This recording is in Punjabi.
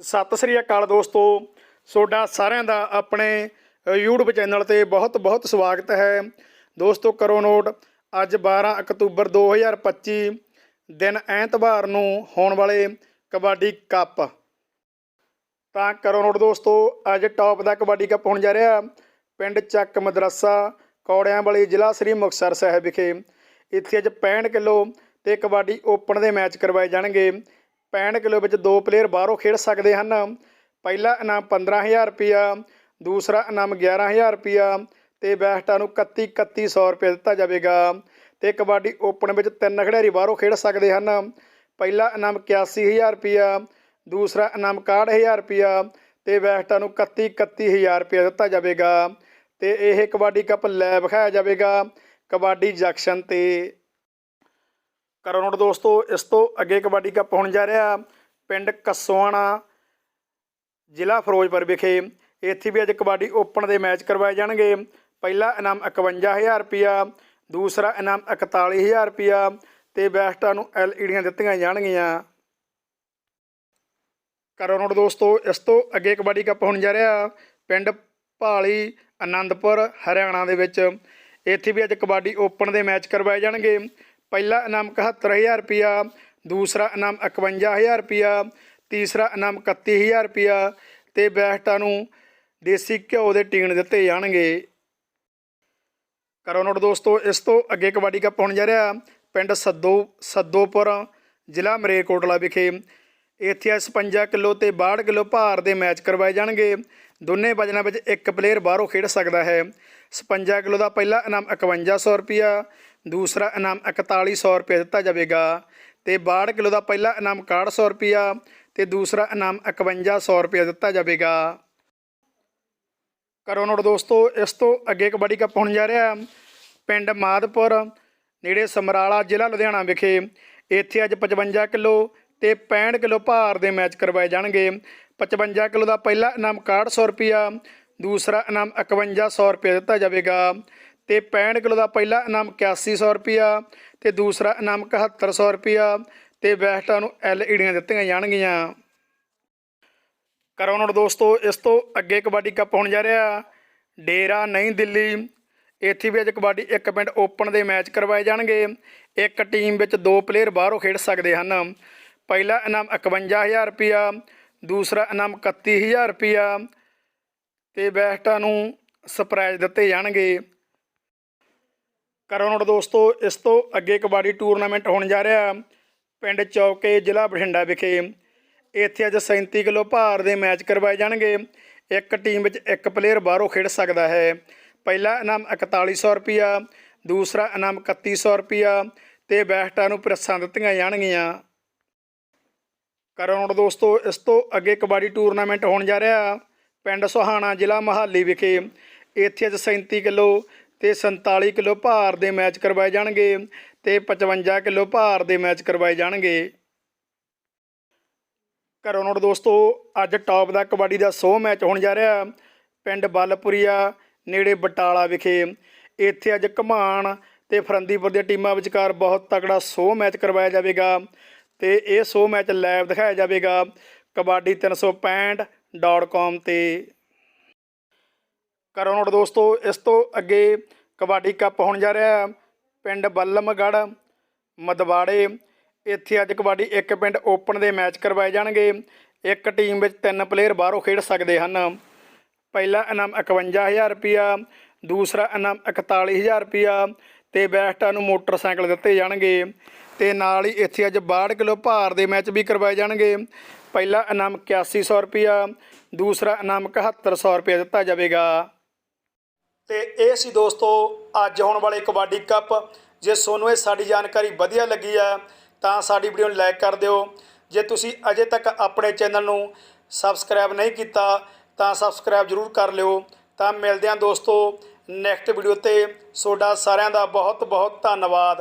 ਸਤਿ ਸ੍ਰੀ ਅਕਾਲ ਦੋਸਤੋ। ਤੁਹਾਡਾ ਸਾਰਿਆਂ ਦਾ ਆਪਣੇ ਅ, YouTube ਚੈਨਲ ਤੇ ਬਹੁਤ-ਬਹੁਤ ਸਵਾਗਤ ਹੈ। ਦੋਸਤੋ ਕਰੋ ਨੋਟ ਅੱਜ 12 ਅਕਤੂਬਰ 2025 ਦਿਨ ਐਤਵਾਰ ਨੂੰ ਹੋਣ ਵਾਲੇ ਕਬੱਡੀ ਕੱਪ। ਤਾਂ ਕਰੋ ਨੋਟ ਦੋਸਤੋ ਅੱਜ ਟੌਪ ਦਾ ਕਬੱਡੀ ਕੱਪ ਹੋਣ ਜਾ ਰਿਹਾ। ਪਿੰਡ ਚੱਕ ਮਦਰਸਾ ਕੌੜਿਆਂ ਵਾਲੀ ਜ਼ਿਲ੍ਹਾ ਸ੍ਰੀ ਮੁਕਤਸਰ ਸਾਹਿਬ ਵਿਖੇ। ਇੱਥੇ ਅੱਜ 65 ਕਿਲੋ ਤੇ ਕਬੱਡੀ ਓਪਨ ਦੇ ਮੈਚ ਕਰਵਾਏ ਜਾਣਗੇ। 65 ਕਿਲੋ ਵਿੱਚ ਦੋ ਪਲੇਅਰ ਬਾਹਰੋਂ ਖੇਡ ਸਕਦੇ ਹਨ। ਪਹਿਲਾ ਇਨਾਮ 15000 ਰੁਪਿਆ ਦੂਸਰਾ ਇਨਾਮ 11000 ਰੁਪਿਆ ਤੇ ਬੈਸਟਾਂ ਨੂੰ 31 3100 ਰੁਪਏ ਦਿੱਤਾ ਜਾਵੇਗਾ ਤੇ ਕਬੱਡੀ ਓਪਨ ਵਿੱਚ ਤਿੰਨ ਖਿਡਾਰੀ ਬਾਹਰੋਂ ਖੇਡ ਸਕਦੇ ਹਨ। ਪਹਿਲਾ ਇਨਾਮ 81000 ਰੁਪਿਆ ਦੂਸਰਾ ਇਨਾਮ 61000 ਰੁਪਿਆ ਤੇ ਬੈਸਟਾਂ ਨੂੰ 31 31000 ਰੁਪਏ ਦਿੱਤਾ ਜਾਵੇਗਾ ਤੇ ਇਹ ਕਬੱਡੀ ਕੱਪ ਲੈ ਵਿਖਾਇਆ ਜਾਵੇਗਾ। ਕਬੱਡੀ ਜੰਕਸ਼ਨ ਤੇ ਕਰਨੋਟ ਦੋਸਤੋ, ਇਸ ਤੋਂ ਅੱਗੇ ਕਬੱਡੀ ਕੱਪ ਹੋਣ ਜਾ ਰਿਹਾ ਪਿੰਡ ਕਸੋਆਣਾ, ਜ਼ਿਲ੍ਹਾ ਫਿਰੋਜ਼ਪੁਰ ਵਿਖੇ। ਇੱਥੇ ਵੀ ਅੱਜ ਕਬੱਡੀ ਓਪਨ ਦੇ ਮੈਚ ਕਰਵਾਏ ਜਾਣਗੇ। ਪਹਿਲਾ ਇਨਾਮ 51000 ਰੁਪਿਆ ਦੂਸਰਾ ਇਨਾਮ 41000 ਰੁਪਿਆ ਤੇ ਬੈਸਟਾਂ ਨੂੰ ਐਲਈਡੀਆਂ ਦਿੱਤੀਆਂ ਜਾਣਗੀਆਂ। ਕਰੋ ਨੋਟ ਦੋਸਤੋ, ਇਸ ਤੋਂ ਅੱਗੇ ਕਬੱਡੀ ਕੱਪ ਹੋਣ ਜਾ ਰਿਹਾ ਪਿੰਡ ਭਾਲੀ, ਆਨੰਦਪੁਰ, ਹਰਿਆਣਾ ਦੇ ਵਿੱਚ। ਇੱਥੇ ਵੀ ਅੱਜ ਕਬੱਡੀ ਓਪਨ ਦੇ ਮੈਚ ਕਰਵਾਏ ਜਾਣਗੇ। ਪਹਿਲਾ ਇਨਾਮ 71000 ਰੁਪਿਆ ਦੂਸਰਾ ਇਨਾਮ 51000 ਰੁਪਿਆ ਤੀਸਰਾ ਇਨਾਮ 31000 ਰੁਪਿਆ ਤੇ ਬੈਸਟਾਂ ਨੂੰ ਦੇਸੀ ਘਿਓ ਦੇ ਟੀਨ ਦਿੱਤੇ ਜਾਣਗੇ। ਕਰੋ ਨੋਟ ਦੋਸਤੋ, ਇਸ ਤੋਂ ਅੱਗੇ ਕਬੱਡੀ ਕੱਪ ਹੋਣ ਜਾ ਰਿਹਾ, ਪਿੰਡ ਸੱਦੋ, ਸੱਦੋਪੁਰ, ਜ਼ਿਲ੍ਹਾ ਮਰੇਕੋਟਲਾ ਵਿਖੇ। ਇੱਥੇ 56 ਕਿਲੋ ਤੇ 62 ਕਿਲੋ ਭਾਰ ਦੇ ਮੈਚ ਕਰਵਾਏ ਜਾਣਗੇ। ਦੋਨੇ ਵਜਨਾਂ ਵਿੱਚ ਇੱਕ ਪਲੇਅਰ ਬਾਹਰੋਂ ਖੇਡ ਸਕਦਾ ਹੈ। 56 ਕਿਲੋ ਦਾ ਪਹਿਲਾ ਇਨਾਮ 5100 ਰੁਪਿਆ ਦੂਸਰਾ ਇਨਾਮ 4100 ਰੁਪਏ ਦਿੱਤਾ ਜਾਵੇਗਾ ਤੇ 62 ਕਿਲੋ ਦਾ ਪਹਿਲਾ ਇਨਾਮ 6100 ਰੁਪਿਆ ਤੇ ਦੂਸਰਾ ਇਨਾਮ 5100 ਰੁਪਏ ਦਿੱਤਾ ਜਾਵੇਗਾ। ਕਰੋ ਨੋਟ ਦੋਸਤੋ, ਇਸ ਤੋਂ ਅੱਗੇ ਕਬੱਡੀ ਕੱਪ ਹੋਣ ਜਾ ਰਿਹਾ। ਪਿੰਡ ਮਾਦਪੁਰ, ਨੇੜੇ ਸਮਰਾਲਾ ਜ਼ਿਲ੍ਹਾ ਲੁਧਿਆਣਾ ਵਿਖੇ। ਇੱਥੇ ਅੱਜ 55 ਕਿਲੋ ਤੇ 65 ਕਿਲੋ ਭਾਰ ਦੇ ਮੈਚ ਕਰਵਾਏ ਜਾਣਗੇ। 55 ਕਿਲੋ ਦਾ ਪਹਿਲਾ ਇਨਾਮ 6100 ਰੁਪਿਆ ਦੂਸਰਾ ਇਨਾਮ 5100 ਰੁਪਏ ਦਿੱਤਾ ਜਾਵੇਗਾ ਤੇ 65 ਕਿਲੋ ਦਾ ਪਹਿਲਾ ਇਨਾਮ 8100 ਰੁਪਿਆ ਤੇ ਦੂਸਰਾ ਇਨਾਮ 7100 ਰੁਪਿਆ ਤੇ ਵੈਸਟਾਂ ਨੂੰ ਐਲਈਡੀਆਂ ਦਿੱਤੀਆਂ ਜਾਣਗੀਆਂ। ਕਰੋ ਨੋਟ ਦੋਸਤੋ, ਇਸ ਤੋਂ ਅੱਗੇ ਕਬੱਡੀ ਕੱਪ ਹੋਣ ਜਾ ਰਿਹਾ। ਡੇਰਾ ਨਹੀਂ ਦਿੱਲੀ, ਇੱਥੇ ਵੀ ਅੱਜ ਕਬੱਡੀ ਇੱਕ ਪਿੰਡ ਓਪਨ ਦੇ ਮੈਚ ਕਰਵਾਏ ਜਾਣਗੇ। ਇੱਕ ਟੀਮ ਵਿੱਚ ਦੋ ਪਲੇਅਰ ਬਾਹਰੋਂ ਖੇਡ ਸਕਦੇ ਹਨ। ਪਹਿਲਾ ਇਨਾਮ 51000 ਰੁਪਿਆ ਦੂਸਰਾ ਇਨਾਮ 31000 ਰੁਪਿਆ ਤੇ ਬੈਸਟਾਂ ਨੂੰ ਸਰਪ੍ਰਾਈਜ਼ ਦਿੱਤੇ ਜਾਣਗੇ। ਕਰੋ ਨੋਟ ਦੋਸਤੋ, ਇਸ ਤੋਂ ਅੱਗੇ ਕਬੱਡੀ ਟੂਰਨਾਮੈਂਟ ਹੋਣ ਜਾ ਰਿਹਾ ਪਿੰਡ ਚੌਕੇ, ਜ਼ਿਲ੍ਹਾ ਬਠਿੰਡਾ ਵਿਖੇ। ਇੱਥੇ ਅੱਜ 37 ਕਿਲੋ ਭਾਰ ਦੇ ਮੈਚ ਕਰਵਾਏ ਜਾਣਗੇ। ਇੱਕ ਟੀਮ ਵਿੱਚ ਇੱਕ ਪਲੇਅਰ ਬਾਹਰੋਂ ਖੇਡ ਸਕਦਾ ਹੈ। ਪਹਿਲਾ ਇਨਾਮ 4100 ਰੁਪਿਆ ਦੂਸਰਾ ਇਨਾਮ 3100 ਰੁਪਿਆ ਤੇ ਬੈਸਟਾਂ ਨੂੰ ਪ੍ਰੈਸਾਂ ਦਿੱਤੀਆਂ ਜਾਣਗੀਆਂ। ਕਰੋ ਨੋਟ ਦੋਸਤੋ, ਇਸ ਤੋਂ ਅੱਗੇ ਕਬੱਡੀ ਟੂਰਨਾਮੈਂਟ ਹੋਣ ਜਾ ਰਿਹਾ। ਪਿੰਡ ਸੁਹਾਣਾ ਜ਼ਿਲ੍ਹਾ ਮਹਾਲੀ ਵਿਖੇ ਇੱਥੇ ਅੱਜ 37 ਕਿਲੋ ਤੇ 47 ਕਿਲੋ ਭਾਰ ਦੇ ਮੈਚ ਕਰਵਾਏ ਜਾਣਗੇ ਤੇ 55 ਕਿਲੋ ਭਾਰ ਦੇ ਮੈਚ ਕਰਵਾਏ ਜਾਣਗੇ। ਘਰੋਂ ਨੋਟ ਦੋਸਤੋ, ਅੱਜ ਟੌਪ ਦਾ ਕਬੱਡੀ ਦਾ 100 ਮੈਚ ਹੋਣ ਜਾ ਰਿਹਾ। ਪਿੰਡ ਬਲਪੁਰੀਆ, ਨੇੜੇ ਬਟਾਲਾ ਵਿਖੇ ਇੱਥੇ ਅੱਜ ਘਮਾਣ ਤੇ ਫਰੰਦੀਪੁਰ ਦੀਆਂ ਟੀਮਾਂ ਵਿਚਕਾਰ ਬਹੁਤ ਤਕੜਾ 100 ਮੈਚ ਕਰਵਾਇਆ ਜਾਵੇਗਾ। ਤੇ ਇਹ 100 ਮੈਚ ਲਾਈਵ ਦਿਖਾਇਆ ਜਾਵੇਗਾ, ਕਬੱਡੀ 365.com ਤੇ। ਕਰੋ ਨੋਟ ਦੋਸਤੋ, ਇਸ ਤੋਂ ਅੱਗੇ ਕਬੱਡੀ ਕੱਪ ਹੋਣ ਜਾ ਰਿਹਾ ਪਿੰਡ ਬੱਲਮਗੜ, ਮਦਵਾੜੇ। ਇੱਥੇ ਅੱਜ ਕਬੱਡੀ ਇੱਕ ਪਿੰਡ ਓਪਨ ਦੇ ਮੈਚ ਕਰਵਾਏ ਜਾਣਗੇ। ਇੱਕ ਟੀਮ ਵਿੱਚ ਤਿੰਨ ਪਲੇਅਰ ਬਾਹਰੋਂ ਖੇਡ ਸਕਦੇ ਹਨ। ਪਹਿਲਾ ਇਨਾਮ 51000 ਰੁਪਿਆ ਦੂਸਰਾ ਇਨਾਮ 41000 ਰੁਪਿਆ ਤੇ ਬੈਸਟਾਂ ਨੂੰ ਮੋਟਰਸਾਈਕਲ ਦਿੱਤੇ ਜਾਣਗੇ। ਤੇ ਨਾਲ ਹੀ ਇੱਥੇ ਅੱਜ 62 ਕਿਲੋ ਭਾਰ ਦੇ ਮੈਚ ਵੀ ਕਰਵਾਏ ਜਾਣਗੇ। ਪਹਿਲਾ ਇਨਾਮ 8100 ਰੁਪਿਆ ਦੂਸਰਾ ਇਨਾਮ 7100 ਰੁਪਏ ਦਿੱਤਾ ਜਾਵੇਗਾ। ਤੇ ਇਹ ਸੀ ਦੋਸਤੋ, ਅੱਜ ਹੋਣ ਵਾਲੇ ਕਬੱਡੀ ਕੱਪ। ਜੇ ਤੁਹਾਨੂੰ ਇਹ ਸਾਡੀ ਜਾਣਕਾਰੀ ਵਧੀਆ ਲੱਗੀ ਆ ਤਾਂ ਸਾਡੀ ਵੀਡੀਓ ਨੂੰ ਲਾਈਕ ਕਰ ਦਿਓ। ਜੇ ਤੁਸੀਂ ਅਜੇ ਤੱਕ ਆਪਣੇ ਚੈਨਲ ਨੂੰ ਸਬਸਕ੍ਰਾਈਬ ਨਹੀਂ ਕੀਤਾ, ਤਾਂ ਸਬਸਕ੍ਰਾਈਬ ਜ਼ਰੂਰ ਕਰ ਲਿਓ। ਤਾਂ ਮਿਲਦੇ ਹਾਂ ਦੋਸਤੋ ਨੈਕਸਟ ਵੀਡੀਓ ਤੇ ਤੁਹਾਡਾ ਸਾਰਿਆਂ ਦਾ ਬਹੁਤ ਬਹੁਤ ਧੰਨਵਾਦ।